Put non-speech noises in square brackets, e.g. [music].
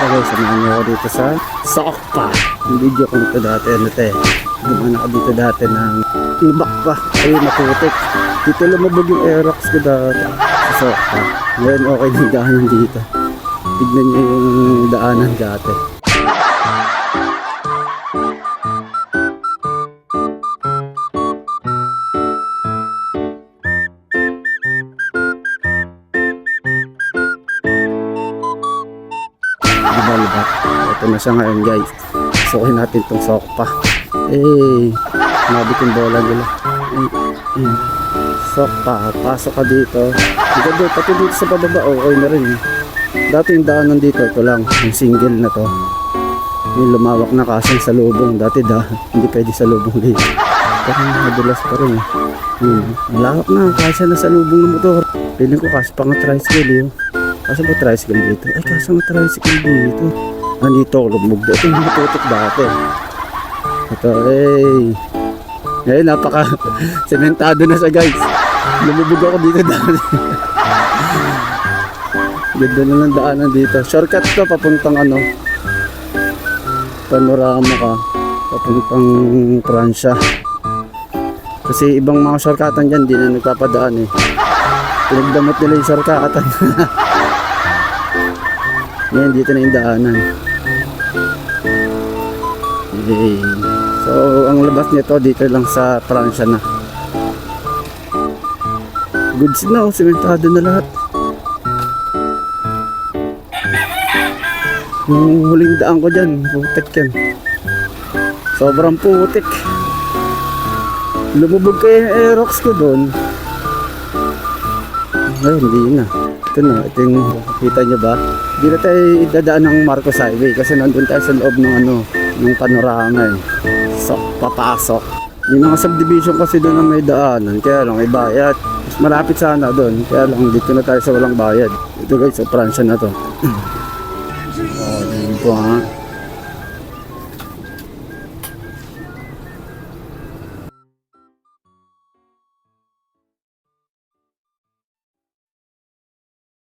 guys, samahan niyo ako dito sa Sokpa. Yung video ko nito dati, ano te. Dumaan ako dito dati ng ibak pa. Ay, maputik. Dito lumabog yung Aerox ko dati sa Sokpa. Ngayon okay din daanan dito. Tignan niyo yung daanan dati. Na siya ngayon guys. Sukin natin tong sokpa. Eh, mabit yung bola nila. Eh, eh. Sokpa, pasok ka dito. Ganda, pati dito sa pababa, okay na rin. eh. Dati yung daanan dito, ito lang, yung single na to. Yung lumawak na kasi sa lubong. Dati da, hindi pwede sa lubong dito. Pero madulas pa rin eh. Hmm. Malawak na, kasi na sa lubong ng motor. Piling ko kasi pang tricycle yun. Kasi ba tricycle dito? Ay, kasi nga tricycle dito. Nandito ako lumog dito. Ito yung natutok dati. Ito, eh. Ngayon, napaka [laughs] sementado na siya, guys. Lumubog ako dito dati. [laughs] Ganda na ng daanan dito. Shortcut to, papuntang ano. Panorama ka. Papuntang Pransya. Kasi ibang mga shortcutan dyan, di na nagpapadaan eh. Pinagdamot nila yung shortcutan. [laughs] Ngayon, dito na yung daanan. Yay. So, ang labas nito dito lang sa Pransya na. Goods na, oh, sementado na lahat. Yung huling daan ko dyan, putik yan. Sobrang putik. Lumubog kayo Aerox ko doon. Ay, hindi na. Ito na, ito yung kita nyo ba? Na tayo dadaan ng Marcos Highway kasi nandun tayo sa loob ng ano, ng panorama eh. So, papasok. Yung mga subdivision kasi doon na may daanan, kaya lang may bayad. Mas malapit sana doon, kaya lang dito na tayo sa walang bayad. Ito guys, sa Pransya na to. [clears throat] oh, dito ha.